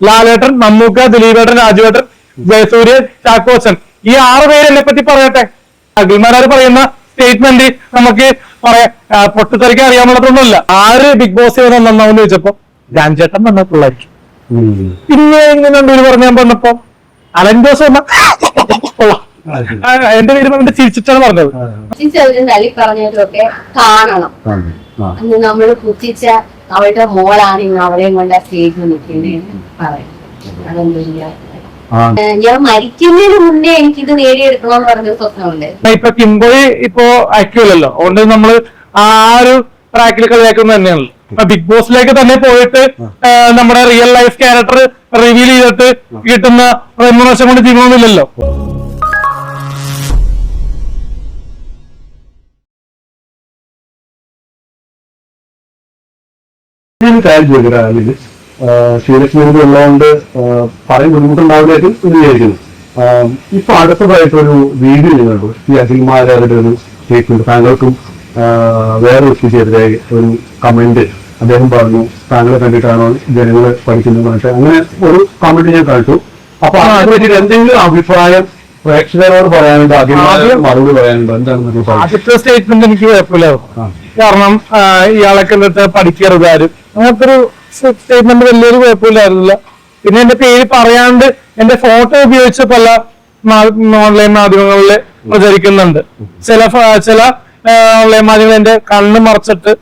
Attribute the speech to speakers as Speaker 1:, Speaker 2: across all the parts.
Speaker 1: ലാലേട്ടൻ മമ്മൂക്ക ദിലീപേട്ടൻ രാജുവേട്ടൻ ജയസൂര്യ ചാക്കോച്ചൻ ഈ ആറ് പേര് എന്നെ പറ്റി പറയട്ടെ? അഖിൽമാരാർ പറയുന്ന സ്റ്റേറ്റ്മെന്റ് നമുക്ക് പറയാം. പൊട്ടിത്തെറിക്കാൻ അറിയാമുള്ളതൊന്നുമല്ല. ആര് ബിഗ് ബോസ് ചെയ്ത് നന്നാവെന്ന് ചോദിച്ചപ്പോ രാംചേട്ടൻ നന്നായിട്ടുള്ളായിരിക്കും പിന്നെ ഇങ്ങനെ ഇവർ പറഞ്ഞ ഞാൻ പറഞ്ഞപ്പോ അലൻ ജോസ്. ആ, എന്റെ പേര് പറഞ്ഞിട്ട് ചിരിച്ചിട്ടാണ് പറഞ്ഞത്.
Speaker 2: തള്ളി പറഞ്ഞവരൊക്കെ കാണണം. അന്ന് നമ്മൾ കുത്തിച്ച അവളുടെ മോളാണ് ഇന്ന് അവളെയും കൊണ്ട് സ്റ്റേജിൽ നിൽക്കുന്നതെന്ന് പറയും അതൊന്നുമില്ല ഞാൻ മരിക്കുന്നതിന് മുന്നേ എനിക്കിത് നേടിയെടുക്കണമെന്ന് പറഞ്ഞ സ്വപ്നമുണ്ട്.
Speaker 1: ഇപ്പൊ കിംബോയ് ഇപ്പോ ആക്യുവല്ലോ അതുകൊണ്ട് നമ്മൾ ആ ഒരു ട്രാക്കിൽ കളിയാക്കുന്നത് തന്നെയാണല്ലോ. ബിഗ് ബോസിലേക്ക് തന്നെ പോയിട്ട് നമ്മുടെ റിയൽ ലൈഫ് ക്യാരക്ടർ റിവീൽ ചെയ്തിട്ട് കിട്ടുന്ന റെമുനേഷൻ കൊണ്ട് ജീവിക്കണമെന്നില്ലല്ലോ
Speaker 3: ഞാൻ കാര്യം ചോദിക്കട്ടെ അതിൽ സീരിയസ് മൂവി ഉള്ളതുകൊണ്ട് പറയും ബുദ്ധിമുട്ടുണ്ടാവില്ലായിട്ട് ഇത് വിചാരിക്കുന്നു ഇപ്പൊ അടുത്തതായിട്ടൊരു വീഡിയോ ചെയ്യുന്നുണ്ട് ഈ അഖിൽമാരുടെ ഒരു സ്റ്റേറ്റ്മെന്റ് താങ്കൾക്കും വേറെ വ്യക്തിക്കെതിരെ ഒരു കമന്റ് അദ്ദേഹം പറഞ്ഞു. താങ്കളെ കണ്ടിട്ടാണോ ജനങ്ങളെ പഠിക്കുന്നത് പറഞ്ഞിട്ട് അങ്ങനെ ഒരു കമന്റ് ഞാൻ കണ്ടു. അപ്പൊ അതിനെ പറ്റിയിട്ട് എന്തെങ്കിലും അഭിപ്രായം പ്രേക്ഷകരോട് പറയാനുണ്ടോ?
Speaker 1: ആദ്യം-
Speaker 3: മറുപടി പറയാനുണ്ടോ? എന്താണെന്ന്
Speaker 1: ആദ്യത്തെ സ്റ്റേറ്റ്മെന്റ് എനിക്ക് കുഴപ്പമില്ല. കാരണം ഇയാളെ ഇയാളൊക്കെ എന്നിട്ട് പഠിക്കരുത് ആരും അങ്ങനത്തെ ഒരു സ്റ്റേറ്റ്മെന്റ് വലിയൊരു കുഴപ്പമില്ലായിരുന്നില്ല. പിന്നെ എന്റെ പേര് പറയാണ്ട് എന്റെ ഫോട്ടോ ഉപയോഗിച്ച് പല ഓൺലൈൻ മാധ്യമങ്ങളിൽ പ്രചരിക്കുന്നുണ്ട്. ചില ചില ഓൺലൈൻ മാധ്യമങ്ങൾ എന്റെ കണ്ണ് മറച്ചിട്ട്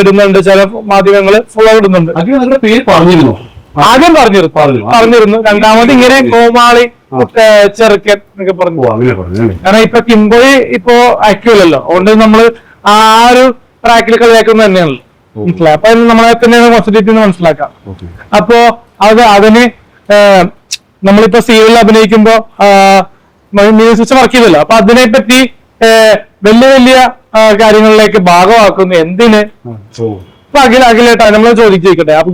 Speaker 1: ഇടുന്നുണ്ട്. ചില മാധ്യമങ്ങൾ ഫുൾ ഇടുന്നുണ്ട്.
Speaker 3: പറഞ്ഞിരുന്നോ?
Speaker 1: ആദ്യം പറഞ്ഞിരുന്നു.
Speaker 3: പറഞ്ഞു.
Speaker 1: പറഞ്ഞിരുന്നു. രണ്ടാമത് ഇങ്ങനെ കോമാളി ചെറുക്കൻ എന്നൊക്കെ പറഞ്ഞു. കാരണം ഇപ്പൊ കിംബോയി ഇപ്പോ അയക്കുമല്ലോ അതുകൊണ്ട് നമ്മൾ ആ ഒരു ട്രാക്കിൽ കളിയാക്കുന്നത് തന്നെയാണല്ലോ. മനസ്സിലായി. അപ്പൊ നമ്മളെ തന്നെ പോസിറ്റീവ് മനസ്സിലാക്കാം. അപ്പോ അത് അതിന് നമ്മളിപ്പോ സീരിയലിൽ അഭിനയിക്കുമ്പോ മ്യൂസിക് വർക്ക് ചെയ്തല്ലോ. അപ്പൊ അതിനെ പറ്റി ഏഹ്, വലിയ വലിയ കാര്യങ്ങളിലേക്ക് ഭാഗമാക്കുന്നു. എന്തിന്? അപ്പൊ അഖില അഖിലേട്ടാ നമ്മൾ ചോദിച്ചിരിക്കട്ടെ. അപ്പൊ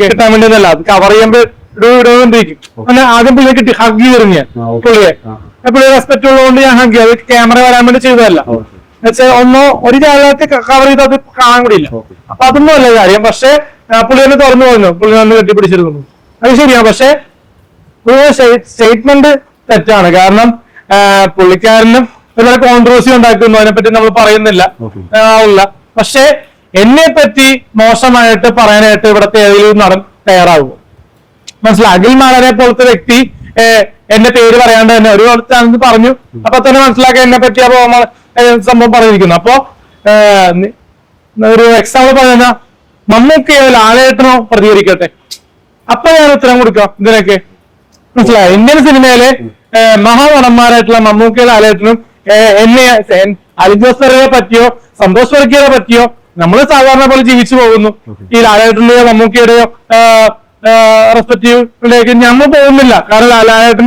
Speaker 1: കിട്ടാൻ വേണ്ടി അത് കവർ ചെയ്യുമ്പോ ഇടുകൊണ്ടിരിക്കും അങ്ങനെ ആദ്യം പുള്ളിയെ കിട്ടി. ഹഗ് ചെയ്തിരുന്നു. പുള്ളിയെ. പുള്ളി റെസ്പെക്ട് ഉള്ളതുകൊണ്ട് ഞാൻ ഹങ്കി അത് ക്യാമറ വരാൻ വേണ്ടി ചെയ്തതല്ല. എന്നുവെച്ചാൽ ഒന്നോ ഒരു ജാലകത്തെ കവർ ചെയ്ത് അത് കാണാൻ കൂടിയില്ല. അപ്പൊ അതൊന്നും അല്ല കാര്യം. പക്ഷെ പുള്ളി തന്നെ തുറന്നു പറഞ്ഞു. പുള്ളി തന്നെ കെട്ടിപ്പിടിച്ചിരുന്നു. അത് ശരിയാ പക്ഷെ സ്റ്റേറ്റ്മെന്റ് തെറ്റാണ്. കാരണം പുള്ളിക്കാരനും ഒരുപാട് കോൺട്രവേഴ്സി ഉണ്ടാക്കുന്നു. അതിനെപ്പറ്റി നമ്മൾ പറയുന്നില്ല. ആവില്ല പക്ഷെ എന്നെ പറ്റി മോശമായിട്ട് പറയാനായിട്ട് ഇവിടത്തെ ഏതെങ്കിലും നടൻ തയ്യാറാകുമോ മനസ്സിലായി. അഖിൽ മാളനെ പോലത്തെ വ്യക്തി എന്റെ പേര് പറയാണ്ട് തന്നെ ഒരു അടുത്താണെന്ന് പറഞ്ഞു. അപ്പൊ തന്നെ മനസ്സിലാക്കാൻ എന്നെ പറ്റിയ അപ്പൊ സംഭവം പറഞ്ഞിരിക്കുന്നു. അപ്പൊ ഒരു എക്സാമ്പിൾ പറയുന്ന മമ്മൂക്കയോ ലാലേട്ടനോ പ്രതികരിക്കട്ടെ. അപ്പൊ ഞാൻ ഉത്തരം കൊടുക്കാം ഇതിനൊക്കെ മനസ്സിലായി? ഇന്ത്യൻ സിനിമയിലെ മഹാനടന്മാരായിട്ടുള്ള മമ്മൂക്കയോ ലാലേട്ടനും എന്നെ അലിജോസ് പെരയെ പറ്റിയോ സന്തോഷ് വർക്കിയെ പറ്റിയോ നമ്മൾ സാധാരണ പോലെ ജീവിച്ചു പോകുന്നു. ഈ ലാലേട്ടന്റെയോ മമ്മൂക്കയുടെയോ റെസ്പെക്റ്റീവിലേക്ക് ഞമ്മ പോകുന്നില്ല. കാരണം ലാലാട്ടൻ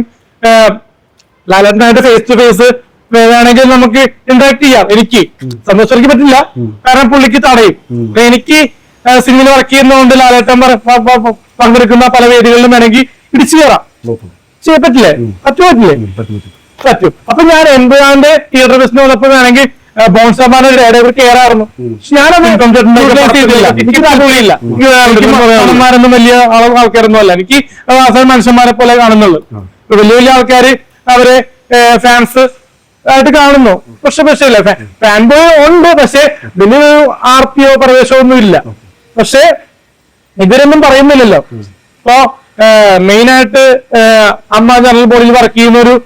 Speaker 1: ലാലാട്ടനായിട്ട് ഫേസ് ടു ഫേസ് വേണമെങ്കിൽ നമുക്ക് ഇന്ററാക്ട് ചെയ്യാം. എനിക്ക് സന്തോഷിക്കാൻ പറ്റില്ല. കാരണം പുള്ളിക്ക് തടയും. എനിക്ക് സിനിമയിൽ വർക്ക് ചെയ്യുന്നതുകൊണ്ട് ലാലേട്ടൻ പങ്കെടുക്കുന്ന പല വേദികളിലും വേണമെങ്കിൽ ഇടിച്ചു കയറാം ചെയ്യാൻ പറ്റില്ലേ? പറ്റു പറ്റില്ലേ?
Speaker 3: പറ്റും പറ്റും.
Speaker 1: പറ്റും. അപ്പൊ ഞാൻ എൺപതാണ്ട് തിയേറ്റർ ബിസിനസ് വന്നപ്പോ വേണമെങ്കിൽ ബോൺസാമാരുടെ ഇടയിൽ കയറാറുന്നു. ആയിരുന്നു നടന്മാരൊന്നും വലിയ ആൾ- ആൾക്കാരൊന്നും അല്ല. എനിക്ക് അവസാനം മനുഷ്യന്മാരെ പോലെ കാണുന്നുള്ളൂ. വലിയ വലിയ ആൾക്കാര് അവരെ ഫാൻസ് ആയിട്ട് കാണുന്നു. പക്ഷെ പക്ഷേ ഇല്ല. ഫാൻ ബോയ് ഉണ്ട്. പക്ഷെ ഇതിന് ആർ പി ഒ പ്രവേശമോ ഒന്നും ഇല്ല. പക്ഷെ ഇവരൊന്നും പറയുന്നില്ലല്ലോ. ഇപ്പൊ മെയിൻ ആയിട്ട് അമ്മ ജനറൽ ബോഡിയിൽ വർക്ക് ചെയ്യുന്ന ഒരു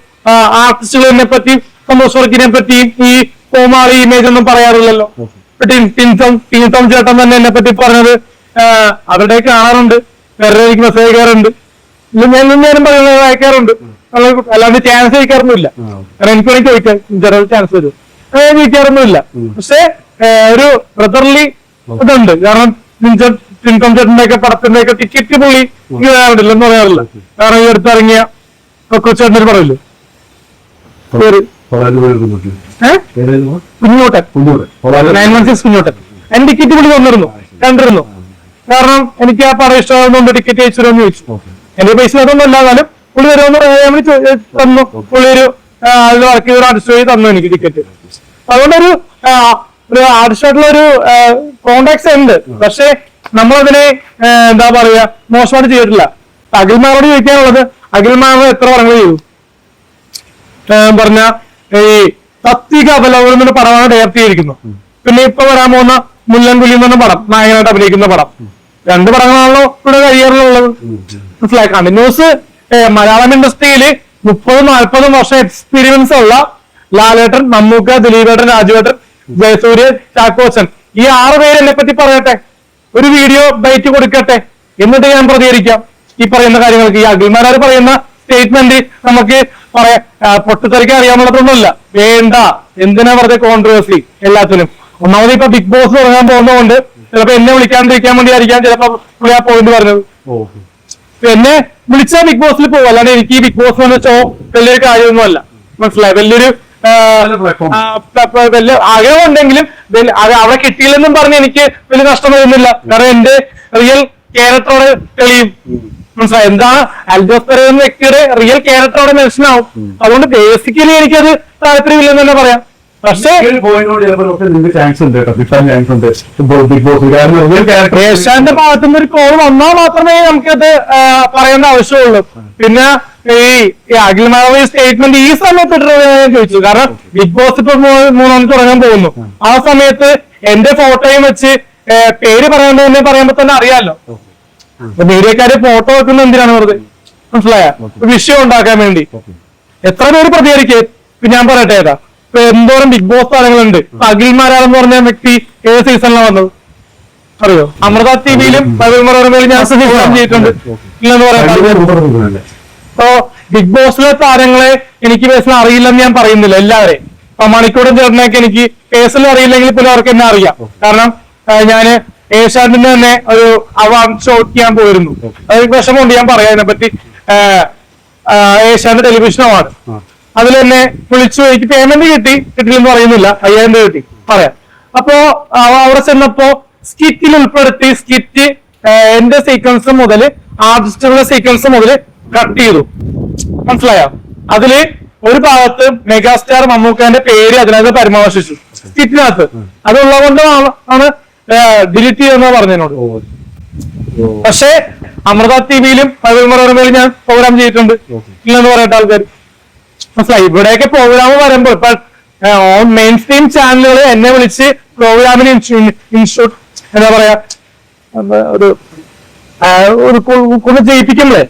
Speaker 1: ആർട്ടിസ്റ്റുകളെ പറ്റി സന്തോഷ് വർക്കിനെ പറ്റിയും ഈ കോമാളി ഇമേജ് ഒന്നും പറയാറില്ലല്ലോ. ടിൻസം ടിൻസം ചേട്ടൻ തന്നെ എന്നെ പറ്റി പറഞ്ഞത് അവരുടെ കാണാറുണ്ട്. വേറെ എനിക്ക് മെസ്സേജ് അയക്കാറുണ്ട്. ഞാൻ ഞാനും പറയുന്നത് അയക്കാറുണ്ട്. അല്ലാണ്ട് ചാൻസ് അയക്കാറൊന്നുമില്ല. കാരണം എനിക്ക് വേണമെങ്കിൽ ചോദിക്കാം. ചെറിയ ചാൻസ് വരും. ചോദിക്കാറൊന്നുമില്ല. പക്ഷെ ഒരു ബ്രദർലി ഇതുണ്ട്. കാരണം ടിൻസം ചേട്ടന്റെ ഒക്കെ പടത്തിന്റെ ഒക്കെ ടിക്കറ്റ് പുള്ളി എനിക്ക് തരാറില്ല എന്ന് പറയാറില്ല. കാരണം ഈ അടുത്തിറങ്ങിയ കൊച്ചേട്ടന്റെ ഒരു പടമില്ലേ Kunjottan nine one six Kunjottan എന്റെ ടിക്കറ്റ് പുള്ളി തന്നിരുന്നു. കണ്ടിരുന്നു. കാരണം എനിക്ക് ആ പടം ഇഷ്ടമായതുകൊണ്ട് ടിക്കറ്റ് അയച്ചു തരുമെന്ന് ചോദിച്ചു. എന്റെ പൈസ അതൊന്നും അല്ല എന്നാലും പുള്ളി തരുമെന്ന് തന്നു. പുള്ളി ഒരു അതിൽ വർക്ക് ചെയ്ത ആർട്ടിസ്റ്റ് വഴി തന്നു എനിക്ക് ടിക്കറ്റ് അതുകൊണ്ടൊരു ആ, ഒരു ആർട്ടിസ്റ്റായിട്ടുള്ള ഒരു കോണ്ടാക്ട്സ് ഉണ്ട്. പക്ഷേ നമ്മളതിനെ എന്താ പറയാ മോശമായിട്ട് ചെയ്തിട്ടില്ല. അഖിൽമാരോട് ചോദിക്കാനുള്ളത് അഖിൽമാർ എത്ര പടങ്ങൾ ചെയ്തു? പറഞ്ഞ ഈ തത്വിക അവലോകനം എന്ന പടമാണ് ഡയറക്ട് ചെയ്തിരിക്കുന്നത് പിന്നെ ഇപ്പൊ വരാൻ പോകുന്ന മുല്ലൻകുലി എന്ന് പറഞ്ഞ പടം നായകനായിട്ട് അഭിനയിക്കുന്ന പടം. രണ്ട് പടങ്ങളാണല്ലോ ഇവിടെ കരിയറിലുള്ളത് മനസ്സിലായി? കണ്ടിന്യൂസ് മലയാളം ഇൻഡസ്ട്രിയിൽ മുപ്പതും നാൽപ്പതും വർഷം എക്സ്പീരിയൻസ് ഉള്ള ലാലേട്ടൻ മമ്മൂക്ക ദിലീപേട്ടൻ രാജുവേട്ടൻ ജയസൂര്യൻ ചാക്കോച്ചൻ. ഈ ആറ് പേര് എന്നെ പറ്റി പറയട്ടെ. ഒരു വീഡിയോ ബൈറ്റ് കൊടുക്കട്ടെ. എന്നിട്ട് ഞാൻ പ്രതികരിക്കാം. ഈ പറയുന്ന കാര്യങ്ങൾക്ക് ഈ അഖിൽമാരാർ പറയുന്ന സ്റ്റേറ്റ്മെന്റ് നമുക്ക് പറയാ പൊട്ടിത്തെറിക്കാൻ അറിയാമുള്ളതൊന്നുമില്ല. വേണ്ട. എന്തിനാ വെറുതെ കോൺട്രവേഴ്സി എല്ലാത്തിനും. ഒന്നാമത് ഇപ്പൊ ബിഗ് ബോസ് തുടങ്ങാൻ പോകുന്നതുകൊണ്ട് ചിലപ്പോ എന്നെ വിളിക്കാണ്ടിരിക്കാൻ വേണ്ടി ആയിരിക്കാം ചിലപ്പോ പുള്ളി ആ പോയിന്റ് പറഞ്ഞത്. എന്നെ വിളിച്ചാൽ ബിഗ് ബോസിൽ പോകും അല്ലാണ്ട് എനിക്ക് ഈ ബിഗ് ബോസ് എന്ന് വെച്ചോ വലിയൊരു കാര്യമൊന്നുമല്ല. മനസ്സിലായി? വലിയൊരു വലിയ ആഗ്രഹം ഉണ്ടെങ്കിലും അവിടെ കിട്ടിയില്ലെന്നും പറഞ്ഞ് എനിക്ക് വലിയ നഷ്ടം വരുന്നില്ല. കാരണം എന്റെ റിയൽ ക്യാരക്ടറോട് തെളിയും. മനസ്സിലായി? എന്താണ് അൽജോസ് പെരേര എന്ന വ്യക്തിയുടെ റിയൽ ക്യാരക്ടർ അവിടെ മെൻഷൻ ആവും അതുകൊണ്ട് ബേസിക്കലി എനിക്കത് താല്പര്യമില്ലെന്ന് തന്നെ പറയാം. പക്ഷേ
Speaker 3: ഭാഗത്ത് നിന്ന്
Speaker 1: ഏഷ്യാന്റെ ഭാഗത്തുനിന്ന് ഒരു കോൾ വന്നാൽ മാത്രമേ നമുക്കത് പറയേണ്ട ആവശ്യമുള്ളൂ. പിന്നെ ഈ അഖിൽമാറവി സ്റ്റേറ്റ്മെന്റ് ഈ സമയത്ത് ഞാൻ ചോദിച്ചു. കാരണം ബിഗ് ബോസ് ഇപ്പൊ മൂന്നാം തുടങ്ങാൻ പോകുന്നു. ആ സമയത്ത് എന്റെ ഫോട്ടോയും വെച്ച് പേര് പറയാൻ തന്നെ പറയുമ്പോ തന്നെ അറിയാലോ. മീഡിയക്കാര് ഫോട്ടോ വെക്കുന്ന എന്തിനാണ് വെറുതെ? മനസ്സിലായ? വിഷയം ഉണ്ടാക്കാൻ വേണ്ടി. എത്ര പേര് പ്രതികരിക്കും? ഞാൻ പറയട്ടെ ഏതാ? ഇപ്പൊ എന്തോരം ബിഗ് ബോസ് താരങ്ങളുണ്ട് അഖിൽ അഖിൽമാരാണെന്ന് പറഞ്ഞ വ്യക്തി ഏത് സീസണിലാണ് വന്നത്? അറിയോ? അമൃത ടിവിയിലും മനോരമയിലും ഞാൻ ചെയ്തിട്ടുണ്ട് ഇല്ലെന്ന് പറയാം ഇപ്പൊ ബിഗ് ബോസിലെ താരങ്ങളെ എനിക്ക് പേഴ്സണൽ അറിയില്ലെന്ന് ഞാൻ പറയുന്നില്ല എല്ലാവരെയും. ഇപ്പൊ മണിക്കൂറും ചേട്ടനൊക്കെ എനിക്ക് കേസിൽ അറിയില്ലെങ്കിൽ പോലും അവർക്ക് എന്നെ അറിയാം. കാരണം ഞാൻ ഏഷ്യാനെറ്റിന് തന്നെ ഒരു അവാർഡ് ഷോ ചെയ്യാൻ പോയിരുന്നു. അത് വിഷമമുണ്ട് ഞാൻ പറയാം അതിനെപ്പറ്റി. ഏഷ്യാന്റെ ടെലിവിഷൻ അവാർഡ് അതിൽ തന്നെ വിളിച്ചു എനിക്ക് പേയ്മെന്റ് കിട്ടി. കിട്ടില്ലെന്ന് പറയുന്നില്ല. അയ്യായിരം രൂപ കിട്ടി. പറയാം. അപ്പോ അവിടെ ചെന്നപ്പോ സ്കിറ്റിൽ ഉൾപ്പെടുത്തി സ്കിറ്റ് എന്റെ സീക്വൻസ് മുതൽ ആർട്ടിസ്റ്റുകളുടെ സീക്വൻസ് മുതൽ കട്ട് ചെയ്തു. മനസ്സിലായോ? അതിൽ ഒരു ഭാഗത്ത് മെഗാസ്റ്റാർ മമ്മൂക്കാന്റെ പേര് അതിനകത്ത് പരാമർശിച്ചു സ്കിറ്റിനകത്ത് അതുള്ളത് കൊണ്ടാണ് ആണ് ഡിലീറ്റ് ചെയ്യുന്ന പറഞ്ഞതിനോട് പക്ഷേ അമൃത ടിവിയിലും മനോരമയിലും ഞാൻ പ്രോഗ്രാം ചെയ്തിട്ടുണ്ട്. ഇല്ലെന്ന് പറയട്ടെ ആൾക്കാർ മനസ്സിലായി? ഇവിടെയൊക്കെ പ്രോഗ്രാം വരുമ്പോൾ ഇപ്പൊ മെയിൻ സ്ട്രീം ചാനലുകൾ എന്നെ വിളിച്ച് പ്രോഗ്രാമിന് ഇൻസ്റ്റിറ്റ്യൂട്ട് എന്താ പറയാ ഒരു ഒരു കൊണ്ട് ജയിപ്പിക്കുമ്പോഴേ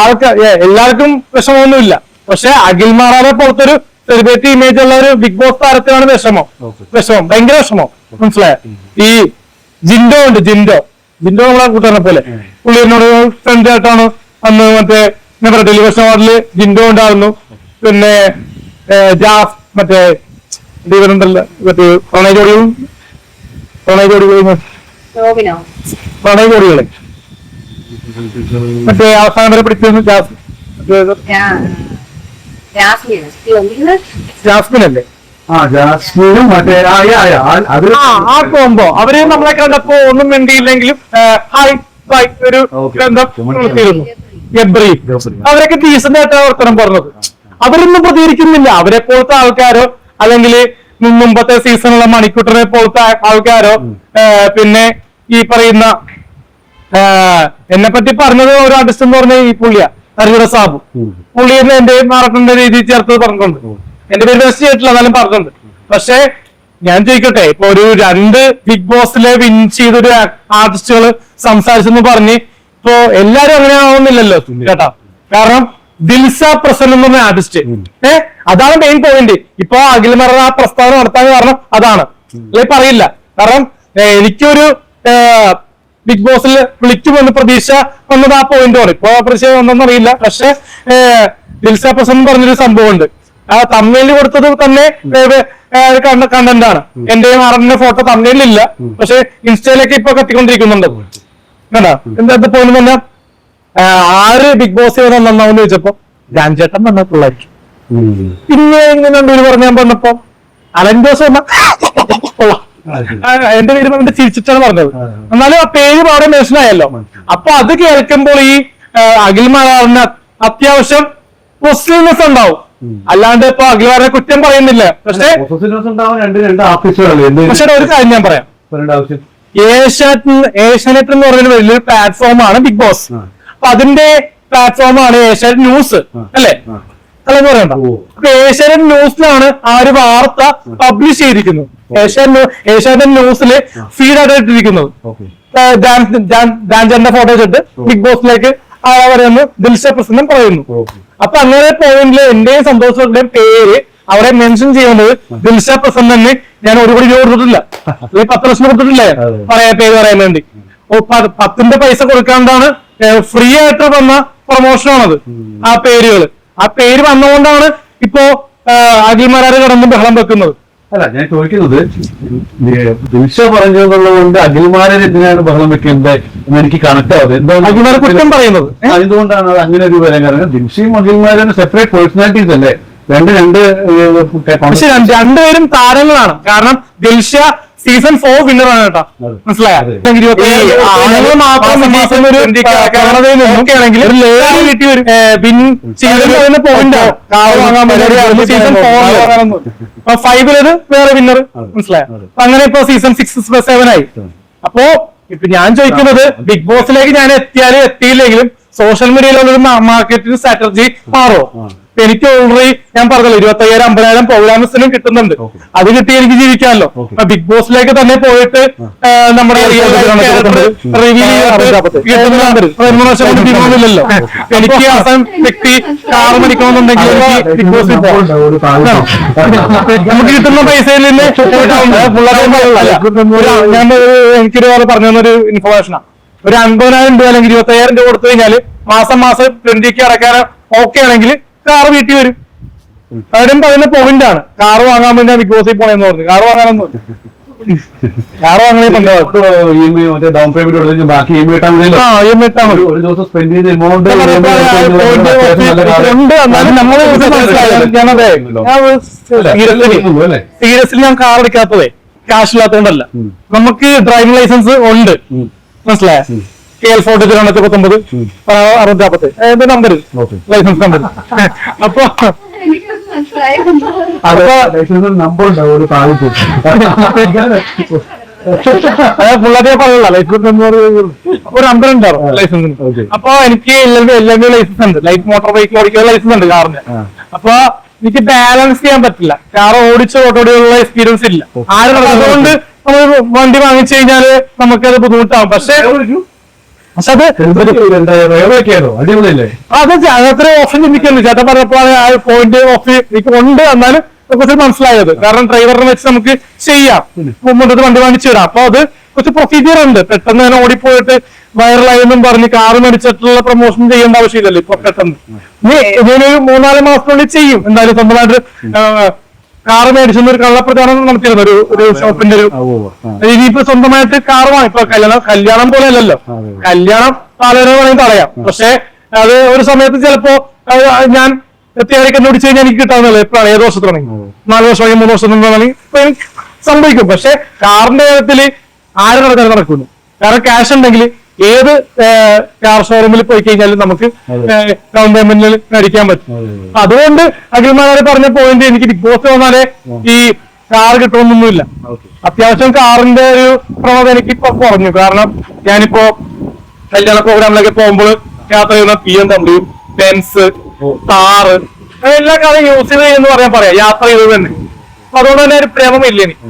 Speaker 1: ആൾക്ക് എല്ലാവർക്കും വിഷമമൊന്നുമില്ല. പക്ഷെ അഖിൽ മാറാതെ പുറത്തൊരു സെലിബ്രിറ്റി ഇമേജ് ഉള്ള ഒരു ബിഗ് ബോസ് താരത്തിനാണ് വിഷമം. വിഷമം. ഭയങ്കര വിഷമം. മനസ്സിലായ? ഈ ജിൻഡോ ഉണ്ട് ജിൻഡോ. ജിൻഡോ നമ്മളെ കൂട്ടുകാരനെ പോലെ. പുള്ളി എന്നോട് ഫ്രണ്ട് ആയിട്ടാണ് അന്ന് മറ്റേ എന്താ പറയാം ടെലിവിഷൻ അവാർഡിൽ ജിൻഡോ ഉണ്ടായിരുന്നു. പിന്നെ ജാഫ് മറ്റേ ഇവരുണ്ടല്ലോ മറ്റേ പ്രണയ ജോഡികളും പ്രണയ ജോഡികളും. പ്രണയ ജോഡികളെ. മറ്റേ അവസാനം വരെ പിടിച്ചിരുന്നു ജാസ്
Speaker 2: ജാസ്മിൻ
Speaker 1: അല്ലേ
Speaker 3: ആ
Speaker 1: കോമ്പോ അവർ നമ്മളെ കണ്ടപ്പോ ഒന്നും വേണ്ടിയില്ലെങ്കിലും ഹായ് ബൈ ഒരു ബന്ധം നിർത്തിയിരുന്നു. അവരൊക്കെ ഡീസന്റ് ആയിട്ടാണ് വർത്തനം പറഞ്ഞത്. അവരൊന്നും പ്രതികരിക്കുന്നില്ല. അവരെ പോലത്തെ ആൾക്കാരോ അല്ലെങ്കിൽ മുമ്പത്തെ സീസണുള്ള മണിക്കൂട്ടനെ പോലത്തെ ആൾക്കാരോ പിന്നെ ഈ പറയുന്ന എന്നെ പറ്റി പറഞ്ഞത് ഒരു ആർട്ടിസ്റ്റ് എന്ന് പറഞ്ഞ ഈ പുള്ളിയ ഹരിഹര സാബു. പുള്ളിയെന്ന് എന്റെ മാറട്ടന്റെ രീതിയിൽ ചേർത്ത് പറഞ്ഞിട്ടുണ്ട്. എന്റെ പേര് ബെസ്റ്റ് ചെയ്തിട്ടില്ല എന്നാലും പറഞ്ഞിട്ടുണ്ട്. പക്ഷെ ഞാൻ ചോദിക്കട്ടെ ഇപ്പൊ ഒരു രണ്ട് ബിഗ് ബോസിലെ വിൻ ചെയ്തൊരു ആർട്ടിസ്റ്റുകൾ സംസാരിച്ചെന്ന് പറഞ്ഞ് ഇപ്പോ എല്ലാരും അങ്ങനെ ആവുന്നില്ലല്ലോ കേട്ടാ കാരണം ദിൽസ പ്രസन्न എന്ന് പറഞ്ഞ ആർട്ടിസ്റ്റ് ഏഹ് അതാണ് മെയിൻ പോയിന്റ് ഇപ്പൊ അഖിൽ മറ ആ പ്രസ്താവന നടത്താൻ കാരണം അതാണ്. അല്ലെ പറയില്ല. കാരണം എനിക്കൊരു ബിഗ് ബോസിൽ വിളിക്കുമെന്ന് പ്രതീക്ഷ വന്നത് ആ പോയിന്റോട് ഇപ്പൊ പ്രതീക്ഷ വന്നറിയില്ല പക്ഷെ ദിൽസ പ്രസന്ന് പറഞ്ഞൊരു സംഭവമുണ്ട്. ആ തമ്മിൽ കൊടുത്തത് തന്നെ കണ്ടന്റ് ആണ്. എന്റെ ആറിന്റെ ഫോട്ടോ തമ്മേലില്ല പക്ഷെ ഇൻസ്റ്റയിലൊക്കെ ഇപ്പൊ കത്തിക്കൊണ്ടിരിക്കുന്നുണ്ട്. കണ്ടാ? എന്താ പോലും തന്നെ ആര് ബിഗ് ബോസ് നന്നാവെന്ന് ചോദിച്ചപ്പോ രാംചേട്ടൻ നന്നായിട്ടുള്ളായിരിക്കും പിന്നെ ഇങ്ങനെ ഒരു പറഞ്ഞാൽ പറഞ്ഞപ്പോ അലൻ ജോസ് എന്റെ പേര് പറഞ്ഞിട്ട് ചിരിച്ചിട്ടാണ് പറഞ്ഞത്. എന്നാലും ആ പേര് അവിടെ മെൻഷൻ ആയല്ലോ അപ്പൊ അത് കേൾക്കുമ്പോൾ ഈ അഖിൽ മലയാറിന് അത്യാവശ്യം പോസിറ്റീവ്നെസ് ഉണ്ടാവും. അല്ലാണ്ട് ഇപ്പൊ അഖിൽമാരെ കുറ്റം പറയുന്നില്ല. പക്ഷേ പക്ഷേ ഒരു കാര്യം ഞാൻ പറയാം.
Speaker 3: ഏഷ്യാറ്റ്
Speaker 1: ഏഷ്യാനെറ്റ് ഏഷ്യാനെറ്റ് എന്ന് പറയുന്ന വലിയൊരു പ്ലാറ്റ്ഫോം ആണ് ബിഗ് ബോസ്. അപ്പൊ അതിന്റെ പ്ലാറ്റ്ഫോം ആണ് ഏഷ്യാനെറ്റ് ന്യൂസ്. അല്ലേ. അല്ലെന്ന് പറയണ്ട. അപ്പൊ ഏഷ്യാനെറ്റ് ന്യൂസിലാണ് ആ ഒരു വാർത്ത പബ്ലിഷ് ചെയ്തിരിക്കുന്നത്. ഏഷ്യാനെറ്റ് ഏഷ്യാനെറ്റ് ന്യൂസിൽ ഫീഡായിട്ട് ഇട്ടിരിക്കുന്നത്.
Speaker 3: ഓക്കെ.
Speaker 1: ഡാൻജറിന്റെ ഫോട്ടോ വെച്ചിട്ട് ബിഗ് ബോസിലേക്ക് പറയുന്നു ദിൽഷ പ്രസന്നം പറയുന്നു. അപ്പൊ അങ്ങനെ പോയിന്റിൽ എന്റെയും സന്തോഷത്തിന്റെയും പേര് അവരെ മെൻഷൻ ചെയ്യുന്നത് ദിൽഷ പ്രസന്നന് ഞാൻ ഒരു കോടി രൂപ കൊടുത്തിട്ടില്ല. അല്ലെങ്കിൽ പത്ത് ലക്ഷം കൊടുത്തിട്ടില്ലേ. പറയാ പേര് പറയാൻ വേണ്ടി. പത്തിന്റെ പൈസ കൊടുക്കാണ്ടാണ് ഫ്രീ ആയിട്ട് വന്ന പ്രൊമോഷനാണത് ആ പേരുകൾ ആ പേര് വന്നുകൊണ്ടാണ് ഇപ്പോ അഖിൽമാരാര് കടന്ന് ബഹളം വെക്കുന്നത്.
Speaker 3: അല്ല ഞാൻ ചോദിക്കുന്നത് ദിൽഷ പറഞ്ഞതുള്ളത് കൊണ്ട് അഖിൽമാരെ എന്തിനാണ് ബഹളം വെക്കുന്നത് എന്ന് എനിക്ക് കണക്ട് ആവുന്നത് എന്താണ്
Speaker 1: കുറ്റം പറയുന്നത്? അതുകൊണ്ടാണ്
Speaker 3: എന്തുകൊണ്ടാണ് അത് അങ്ങനെ ഒരു വരാൻ കാരണം ദിൽഷയും അഖിൽമാരും സെപ്പറേറ്റ് പേഴ്സണാലിറ്റീസ് അല്ലേ? രണ്ട് രണ്ട്
Speaker 1: പക്ഷെ രണ്ട് രണ്ടുപേരും താരങ്ങളാണ്. കാരണം ദിൽഷ സീസൺ ഫോർ വിന്നറാണ് കേട്ടോ. മനസ്സിലായോ ഫൈവിലത് വേറെ വിന്നർ മനസ്സിലായോ അങ്ങനെ ഇപ്പൊ സീസൺ സിക്സ് സെവൻ ആയി അപ്പോ ഇപ്പൊ ഞാൻ ചോദിക്കുന്നത് ബിഗ് ബോസിലേക്ക് ഞാൻ എത്തിയാലും എത്തിയില്ലെങ്കിലും സോഷ്യൽ മീഡിയയിലുള്ള ഒരു മാർക്കറ്റിംഗ് സ്ട്രാറ്റജി മാറോ എനിക്ക് ഓൾറെഡി ഞാൻ പറഞ്ഞല്ലോ ഇരുപത്തി അയ്യായിരം അമ്പതിനായിരം പ്രോഗ്രാംസിനും കിട്ടുന്നുണ്ട്. അത് കിട്ടി എനിക്ക് ജീവിക്കാമല്ലോ. ബിഗ് ബോസിലേക്ക് തന്നെ പോയിട്ട് നമ്മുടെ റിവ്യൂല്ലോ എനിക്ക് അവസാനം വ്യക്തി കാറ് മണിക്കണമെന്നുണ്ടെങ്കിൽ എനിക്ക് ബിഗ് ബോസിൽ നമുക്ക് കിട്ടുന്ന പൈസയിൽ നിന്ന് ഞാൻ എനിക്കൊരു പറഞ്ഞു തന്നൊരു ഇൻഫർമേഷനാണ് ഒരു അൻപതിനായിരം രൂപ അല്ലെങ്കിൽ ഇരുപത്തി അയ്യായിരം രൂപ കൊടുത്തു കഴിഞ്ഞാൽ മാസം മാസം ട്വന്റിക്ക് അടക്കാൻ ഓക്കെ ആണെങ്കിൽ കാർ വീട്ടിൽ വരും. അവരും പറയുന്ന പോയിന്റ് ആണ്. കാർ വാങ്ങാൻ വേണ്ടി ബിഗ് ബോസിൽ പോണെന്ന് പറഞ്ഞു. കാർ വാങ്ങാനൊന്നും കാർ വാങ്ങണേ
Speaker 3: ഡൗൺ പേയ്മെന്റ് ബാക്കി ഒരു ദിവസം സ്പെൻഡ് ചെയ്ത എമൗണ്ട്
Speaker 1: ഉണ്ട്. എന്നാലും നമ്മൾ ഞാനതെ സീരിയസ്ലി ഞാൻ കാർ എടുക്കാത്തതേ. ക്യാഷ് ഇല്ലാത്തതുകൊണ്ടല്ല. നമുക്ക് ഡ്രൈവിംഗ് ലൈസൻസ് ഉണ്ട്. മനസ്സിലായോ? കെ എൽ ഫോർട്ടി തിരുവനന്തപുരത്ത് പത്തൊമ്പത് അറുപത്തി നാപ്പത് എന്റെ നമ്പർ ലൈസൻസ് നമ്പർ അപ്പൊ പിള്ളേരെ പറയുള്ള. ലൈസൻസ് നമ്പർ ഒരു നമ്പർ ഉണ്ടാവും ലൈസൻസിന്. അപ്പൊ എനിക്ക് എൽ ലൈസൻസ് ഉണ്ട്. ലൈറ്റ് മോട്ടോർ ബൈക്ക് ഓടിക്കുന്ന ലൈസൻസ് ഉണ്ട് കാറിന്. അപ്പൊ എനിക്ക് ബാലൻസ് ചെയ്യാൻ പറ്റില്ല. കാർ ഓടിച്ച ഓട്ടോടിയുള്ള എക്സ്പീരിയൻസ് ഇല്ല. ആരും അതുകൊണ്ട് നമ്മൾ വണ്ടി വാങ്ങിച്ചു കഴിഞ്ഞാൽ നമുക്കത് ബുദ്ധിമുട്ടാവും. പക്ഷെ പക്ഷെ അത്
Speaker 3: റേവൊക്കെയാണോ അടിപൊളിയല്ലേ?
Speaker 1: അത് അതത്ര ഓപ്ഷൻ ചിന്തിക്കുന്നു ചേട്ടൻ പറഞ്ഞപ്പോഴാണ് ആ പോയിന്റ് ഓഫ് എനിക്ക് ഉണ്ട് എന്നാലും കുറച്ച് മനസ്സിലായത്. കാരണം ഡ്രൈവറിനെ വെച്ച് നമുക്ക് ചെയ്യാം. മുമ്പോട്ട് വണ്ടി വാങ്ങിച്ചു തരാം അപ്പൊ അത് കുറച്ച് പ്രൊസീജിയർ ഉണ്ട്. പെട്ടെന്ന് തന്നെ ഓടിപ്പോയിട്ട് വൈറലായെന്നും പറഞ്ഞ് കാറ് മേടിച്ചിട്ടുള്ള പ്രൊമോഷൻ ചെയ്യേണ്ട ആവശ്യമില്ലല്ലോ. ഇപ്പൊ പെട്ടെന്ന്. ഇനി ഇതിനൊരു മൂന്നാൽ മാസത്തിനുള്ളിൽ ചെയ്യും. എന്തായാലും സ്വന്തമായിട്ട് കാറ് മേടിച്ചെന്ന് ഒരു കള്ളപ്രചാരണം നടത്തിയിരുന്നു. ഒരു ഒരു ഷോപ്പിന്റെ ഒരു ഇനിയിപ്പോ സ്വന്തമായിട്ട് കാർ വാങ്ങി ഇപ്പൊ കല്യാണം കല്യാണം പോലെ അല്ലല്ലോ. കല്യാണം പാലന വേണമെങ്കിൽ പറയാം പക്ഷെ അത് ഒരു സമയത്ത് ചിലപ്പോ ഞാൻ എത്തിയാലേക്ക് കണ്ടുപിടിച്ച് കഴിഞ്ഞാൽ എനിക്ക് കിട്ടാവുന്നില്ല എപ്പോഴാണ്? ഏത് വർഷത്തിലാണെങ്കിൽ നാല് വർഷം അല്ലെങ്കിൽ മൂന്ന് വർഷം തുടങ്ങി ഇപ്പൊ എനിക്ക് സംഭവിക്കും. പക്ഷെ കാറിന്റെ കാര്യത്തിൽ ആര് നടക്കാൻ നടക്കുന്നു. കാരണം ക്യാഷ് ഉണ്ടെങ്കിൽ ഏത് കാർ ഷോറൂമിൽ പോയി കഴിഞ്ഞാലും നമുക്ക്. ഡൗൺ പേയ്മെന്റിൽ മേടിക്കാൻ പറ്റും.
Speaker 3: അതെ.
Speaker 1: അതുകൊണ്ട് അഖിൽമാരെ പറഞ്ഞ പോയിന്റ് എനിക്ക് ബിഗ് ബോസ് വന്നാലേ ഈ കാർ കിട്ടണമെന്നൊന്നുമില്ല അത്യാവശ്യം കാറിന്റെ ഒരു പ്രവണത എനിക്ക് ഇപ്പൊ കുറഞ്ഞു. കാരണം ഞാനിപ്പോ കല്യാണ പ്രോഗ്രാമിലൊക്കെ പോകുമ്പോൾ യാത്ര ചെയ്യുന്ന B M W Benz car എല്ലാ കാര്യം യൂസ് ചെയ്ത് എന്ന് പറയാൻ പറയാം. യാത്ര ചെയ്തത് തന്നെ. അതുകൊണ്ട് തന്നെ ഒരു പ്രേമമില്ല എനിക്ക്.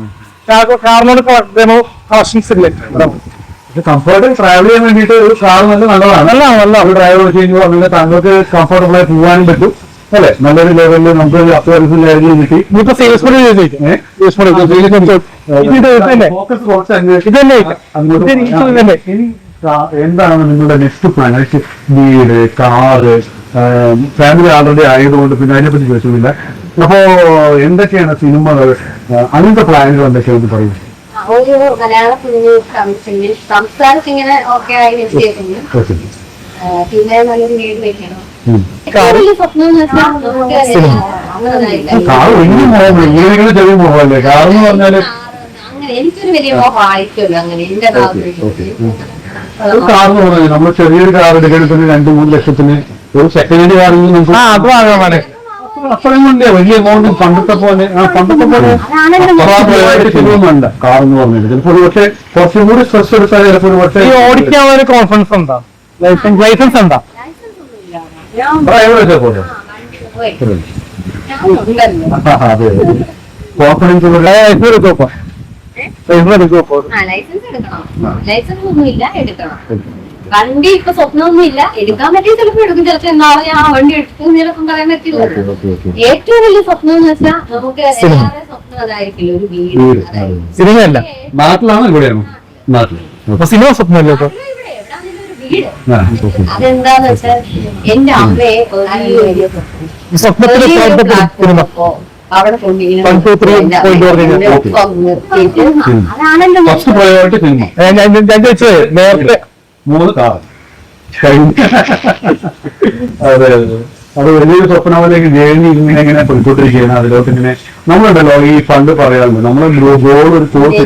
Speaker 1: കാറിനോട് പ്രേമോ കളക്ഷൻസ് ഇല്ല.
Speaker 3: കംഫർട്ട് ട്രാവൽ ചെയ്യാൻ വേണ്ടിയിട്ട് ഒരു കാർ നല്ല നല്ലതാണ്
Speaker 1: നല്ലതാണ്.
Speaker 3: ഡ്രൈവർ വെച്ച് കഴിഞ്ഞാൽ അങ്ങനെ താങ്കൾക്ക് കംഫർട്ടബിൾ ആയി പോകാനും പറ്റും. അല്ലെ? നല്ലൊരു ലെവലിൽ നമുക്ക് അത്യാവശ്യം കിട്ടി.
Speaker 1: ഇനിയിപ്പോ സീരിയസ് മോഡ് ചോദിക്കും.
Speaker 3: ഏ?
Speaker 1: സീരിയസ് മോഡ് ഇത് ഇത് തന്നെ
Speaker 3: ഫോക്കസ് കുറച്ച് അങ്ങ്
Speaker 1: ഇത് തന്നെ
Speaker 3: അങ്ങോട്ട്
Speaker 1: ഇത് ഇത് തന്നെ
Speaker 3: ഇനി കാ- എന്താണ് നിങ്ങളുടെ നെക്സ്റ്റ് പ്ലാൻ വീട് കാറ് ഫാമിലി ആൾറെഡി ആയതുകൊണ്ട് പിന്നെ അതിനെപ്പറ്റി ചോദിച്ചില്ല അപ്പോ എന്തൊക്കെയാണ് സിനിമകൾ? അങ്ങനത്തെ പ്ലാനുകൾ എന്തൊക്കെയാണെന്ന് പറയും.
Speaker 2: ഒരു മലയാള ഫിലിമിൽ സംസ്ഥാനത്ത് ഇങ്ങനെ ഓക്കെ ആയി വെച്ചിരിക്കുന്നു പിന്നെ നല്ലൊരു വീട് വെക്കണം എനിക്കൊരു വലിയ മോഹം അങ്ങനെ എന്റെ
Speaker 3: ഓക്കെ ഒരു കാർ എന്ന് പറഞ്ഞാൽ നമ്മൾ ചെറിയൊരു കാർ എടുക്കണമെങ്കിൽ രണ്ട് മൂന്ന് ലക്ഷത്തിന് ഒരു സെക്കൻഡ് ഹാൻഡ് കാറിൽ നമുക്ക് അത്രയും കൊണ്ട് വലിയ എമൗണ്ട് പണ്ടത്തെ പോലെ ആ പണ്ടത്തെ പോലെ ചെയ്യുന്നുണ്ട് കാർ എന്ന് പറഞ്ഞിട്ട് ചിലപ്പോൾ പക്ഷേ കുറച്ചും കൂടി സ്ട്രെസ് എടുത്താൽ ചിലപ്പോൾ ഒരു പക്ഷേ
Speaker 1: ഈ ഓടിക്കാൻ ഒരു കോൺഫിഡൻസ് ഉണ്ടാ? ലൈസൻസ് ലൈസൻസ് ഉണ്ടാ?
Speaker 2: ഒന്നുമില്ല.
Speaker 3: ഡ്രൈവർ പോലെ
Speaker 2: വണ്ടി.
Speaker 3: അതെ കോൺഫിഡൻസ്
Speaker 1: ലൈസൻസ് എടുക്കോ ലൈസൻസ് എടുക്കോ
Speaker 2: ആ ലൈസൻസ് എടുക്കണം. ലൈസൻസ് ഒന്നും ഇല്ല എടുക്കണം. വണ്ടി ഇപ്പൊ സ്വപ്നമൊന്നും ഇല്ല എടുക്കാൻ പറ്റിയ ചിലപ്പോ എടുക്കും. ചിലപ്പോ നാളെ ഞാൻ ആ വണ്ടി എടുക്കും ചിലപ്പം പറയാൻ പറ്റില്ല. ഏറ്റവും വലിയ സ്വപ്നം എന്ന് വെച്ചാൽ നമുക്ക് സ്വപ്നം അതായിരിക്കില്ല. ഒരു വീട്.
Speaker 1: സിനിമയല്ല.
Speaker 3: നാട്ടിലാണോ ഇവിടെയാണോ? നാട്ടിൽ
Speaker 1: അപ്പൊ സിനിമ സ്വപ്നം അല്ല
Speaker 2: ഇവിടെ എവിടെയാണെങ്കിലും ഒരു വീട്. അതെന്താന്ന് വെച്ചാൽ എന്റെ അമ്മയെ അവിടെ അതാണെന്റെ
Speaker 1: നേരത്തെ
Speaker 3: മൂന്ന് കാർ. അതെ അതെ. അത് വലിയൊരു സ്വപ്നത്തിലേക്ക് ജേണി ഇങ്ങനെ ഇങ്ങനെ പോയിക്കൊണ്ടിരിക്കുകയാണ്. അതിലോട്ട് ഇങ്ങനെ നമ്മളുണ്ടല്ലോ ഈ ഫണ്ട് പറയാറുണ്ട്. നമ്മൾ ഗോൾ ഒരു കോഴ്സ്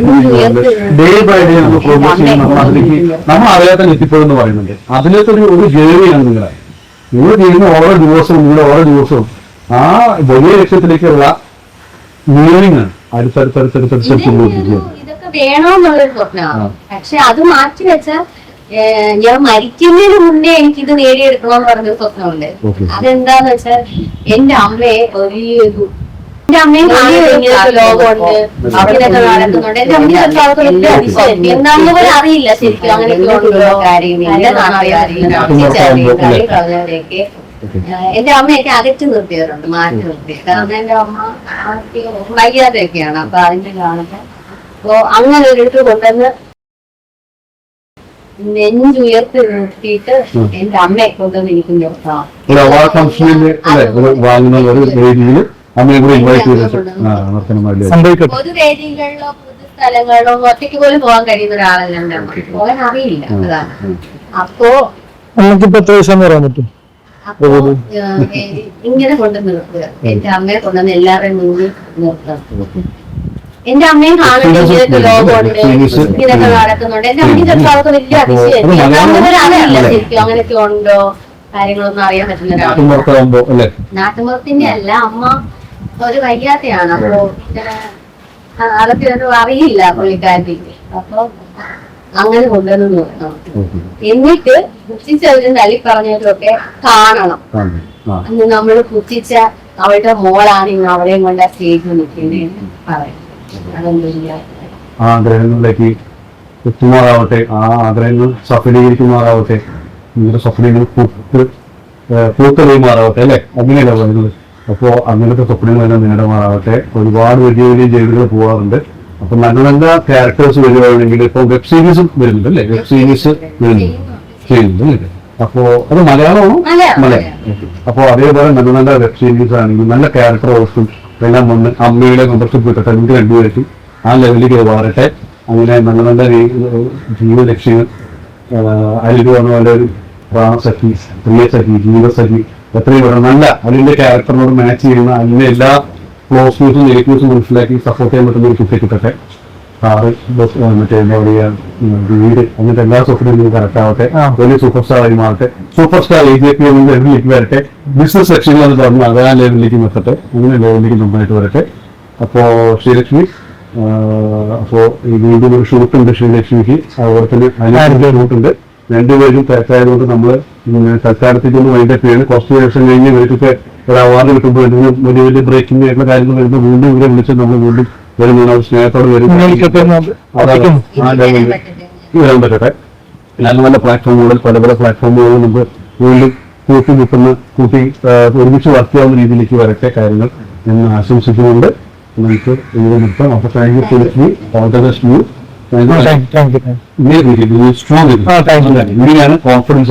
Speaker 3: ഡേ ബൈ ഡേ നമ്മൾ പ്രോഗ്രസ് ചെയ്യുന്ന നമ്മൾ അതിലേക്ക് നമ്മൾ അറിയാത്ത എത്തിപ്പെടുമെന്ന് പറയുന്നുണ്ട്. അതിലേക്ക് ഒരു ഒരു ജേണിയാണ് നിങ്ങളെ. നിങ്ങൾ ചെയ്യുന്ന ഓരോ ദിവസവും നിങ്ങളുടെ ഓരോ ദിവസവും ആ വലിയ ലക്ഷ്യത്തിലേക്കുള്ള മീനിങ് ആണ്. അടുത്തടുത്തടുത്തടുത്തടുത്ത്
Speaker 2: വേണോന്നുള്ളൊരു സ്വപ്നമാണ്. പക്ഷെ അത് മാറ്റി വെച്ചാൽ ഞാൻ മരിക്കുന്നതിന് മുന്നേ എനിക്ക് ഇത് നേടിയെടുക്കണമെന്ന് പറഞ്ഞൊരു സ്വപ്നമുണ്ട്. അതെന്താന്ന് വെച്ചാൽ എന്റെ അമ്മയെ ഒരു എന്റെ അമ്മയും ലോകമുണ്ട്. അവിടെയൊക്കെ നടക്കുന്നുണ്ട്. എന്റെ അമ്മയെ വലിയ അതിശയം. എന്താണെന്ന് പോലും അറിയില്ല ശരിക്കും അങ്ങനെയൊക്കെ ഉണ്ടല്ലോ കാര്യങ്ങളൊക്കെ എന്റെ അമ്മയൊക്കെ അകറ്റി നിർത്തിയവരുണ്ട് മാറ്റി നിർത്തി. കാരണം എന്റെ അമ്മ വയ്യാതെയൊക്കെയാണ് അപ്പൊ അതിന്റെ കാണുമ്പോ അപ്പൊ അങ്ങനെ ഒരിടത്ത് കൊണ്ടുവന്ന് നെഞ്ചുയർത്തി നിർത്തിയിട്ട് എന്റെ അമ്മയെ കൊണ്ടുവന്ന് എനിക്ക് നിർത്താം
Speaker 3: ഒരു അവാർഡ് ഫംഗ്ഷനിൽ വാങ്ങുന്ന ഒരു വേദിയിൽ അമ്മയെ കൂടി ഇൻവൈറ്റ് ചെയ്തിട്ട്.
Speaker 1: സംഭവിക്കട്ടെ
Speaker 2: പൊതു വേദികളിലോ പൊതു സ്ഥലങ്ങളിലോ ഒറ്റയ്ക്ക് പോലും പോകാൻ കഴിയുന്ന ഒരാളല്ല എന്റെ അമ്മ പോകാൻ അറിയില്ല അതാണ്. അപ്പോ
Speaker 1: നമുക്കിപ്പോ എത്ര ദിവസം പറയാൻ പറ്റും?
Speaker 2: അപ്പോ ഇങ്ങനെ കൊണ്ട് നിർത്തുക. എന്റെ അമ്മയെ കൊണ്ടുവന്ന് എല്ലാവരെയും മുന്നിൽ നിർത്തുക എന്റെ അമ്മയും കാണുന്നുണ്ട് ഇങ്ങനത്തെ ലോകമുണ്ട് ഇതൊക്കെ നടക്കുന്നുണ്ട്. എന്റെ അമ്മയും ചിലപ്പോൾ അതൊക്കെ വലിയ അതിശയം അറിയില്ല ശരിക്കും അങ്ങനെയൊക്കെ ഉണ്ടോ കാര്യങ്ങളൊന്നും അറിയാൻ പറ്റുന്ന നാട്ടുമ്പുറത്തിന്റെ അല്ല അമ്മ ഒരു വയ്യാത്തയാണ്. അപ്പോ അതൊക്കെ ഒന്നും അറിയില്ല പുള്ളിക്കാരത്തിക്ക് അപ്പൊ അങ്ങനെ കൊണ്ടുവന്നു എന്നിട്ട് പുച്ഛിച്ചവരും തള്ളി പറഞ്ഞവരൊക്കെ കാണണം. നമ്മൾ പുച്ഛിച്ച അവളുടെ മോളാണ് ഇന്ന് അവളെയും കൊണ്ട് ആ സ്റ്റേജിൽ നിൽക്കുന്നതെന്ന് പറയും
Speaker 3: ആ ആഗ്രഹങ്ങളിലേക്ക് എത്തുമാറാവട്ടെ. ആ ആഗ്രഹങ്ങൾ സഫലീകരിക്കുമാറാവട്ടെ. നിങ്ങളുടെ സ്വപ്നങ്ങൾ പൂത്ത് പൂത്തെറിയുമാറാവട്ടെ അല്ലെ? അങ്ങനെയല്ല പറയുന്നത്? അപ്പോ അങ്ങനത്തെ സ്വപ്നങ്ങൾ തന്നെ നിങ്ങളുടെ മാറാവട്ടെ ഒരുപാട് വലിയ വലിയ ജയിലുകൾ പോകാറുണ്ട് അപ്പൊ നല്ല നല്ല ക്യാരക്ടേഴ്സ് വരികയാണെങ്കിൽ ഇപ്പൊ വെബ് സീരീസും വരുന്നുണ്ട് അല്ലേ? വെബ് സീരീസ് വരുന്നുണ്ട്. ചെയ്യുന്നുണ്ട് അല്ലേ? അപ്പോ അത് മലയാളമാണോ?
Speaker 2: മലയാളം.
Speaker 3: അപ്പോ അതേപോലെ നല്ല നല്ല വെബ് സീരീസ് ആണെങ്കിൽ നല്ല ക്യാരക്ടർ റോൾസും എല്ലാം വന്ന് അമ്മയുടെ മെമ്പർഷിപ്പ് കിട്ടട്ടെ നിങ്ങൾക്ക് രണ്ടുപേർക്കും ആ ലെവലിലേക്ക് മാറട്ടെ. അങ്ങനെ നല്ല നല്ല ജീവ ലക്ഷ്യങ്ങൾ അതിൽ പറഞ്ഞ പോലെ ഒരു പ്രാണസഖി പ്രിയസഖി സഖി ജീവിതസഖി എത്രയും വേണം. നല്ല അതിന്റെ ക്യാരക്ടറിനോട് മാച്ച് ചെയ്യുന്ന അലിന്റെ എല്ലാ ക്ലോസ് ന്യൂസും നെഗറ്റീവ്സും മനസ്സിലാക്കി സപ്പോർട്ട് ചെയ്യാൻ പറ്റുന്ന ഒരു കുട്ടി കിട്ടട്ടെ. കാറ് ബസ് മറ്റേ എന്താ പറയുക വീട് അങ്ങനത്തെ എല്ലാ സ്വപ്നങ്ങളും വലിയ സൂപ്പർ സ്റ്റാർ ആയി മാറട്ടെ. Super star A J P എന്ന ലെവലിലേക്ക് വരട്ടെ. ബിസിനസ് സെക്ഷനിൽ അത് പറഞ്ഞു അത് ആ ലെവലിലേക്ക് നിർത്തട്ടെ. അങ്ങനെ ലെവലിലേക്ക് നന്നായിട്ട് വരട്ടെ. അപ്പോ ശ്രീലക്ഷ്മി അപ്പോ ഈ വീണ്ടും ഒരു ഷൂട്ട് ഉണ്ട് ശ്രീലക്ഷ്മിക്ക്. അതുപോലെ തന്നെ അതിനൊരു ഷൂട്ട് ഉണ്ട്. രണ്ടുപേരും തിരക്കായതുകൊണ്ട് നമ്മൾ തൽക്കാലത്തേക്ക് ഒന്ന് വൈൻഡപ്പ് ചെയ്യണം. കുറച്ച് ദിവസം കഴിഞ്ഞ് ഇവർക്കൊക്കെ ഒരു അവാർഡ് കിട്ടുമ്പോൾ വലിയ വലിയ ബ്രേക്കിംഗ് ആയിട്ടുള്ള കാര്യങ്ങൾ വരുമ്പോൾ വീണ്ടും ഇവരെ വിളിച്ച് നമ്മൾ വീണ്ടും വരുന്ന സ്നേഹത്തോടെ വരും വരാൻ പറ്റട്ടെ. നല്ല നല്ല പ്ലാറ്റ്ഫോമുകൾ പല പല പ്ലാറ്റ്ഫോമുകൾ നമുക്ക് വീണ്ടും കൂട്ടി നിൽക്കുന്ന കൂട്ടി ഒരുമിച്ച് വർക്ക് ചെയ്യാവുന്ന രീതിയിലേക്ക് വരട്ടെ കാര്യങ്ങൾ എന്ന് ആശംസിച്ചുകൊണ്ട് നമുക്ക് ഇവിടെ നിർത്താം. അപ്പൊ thank you full all the best you strong confidence.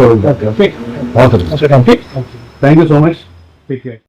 Speaker 3: Thank you so much take care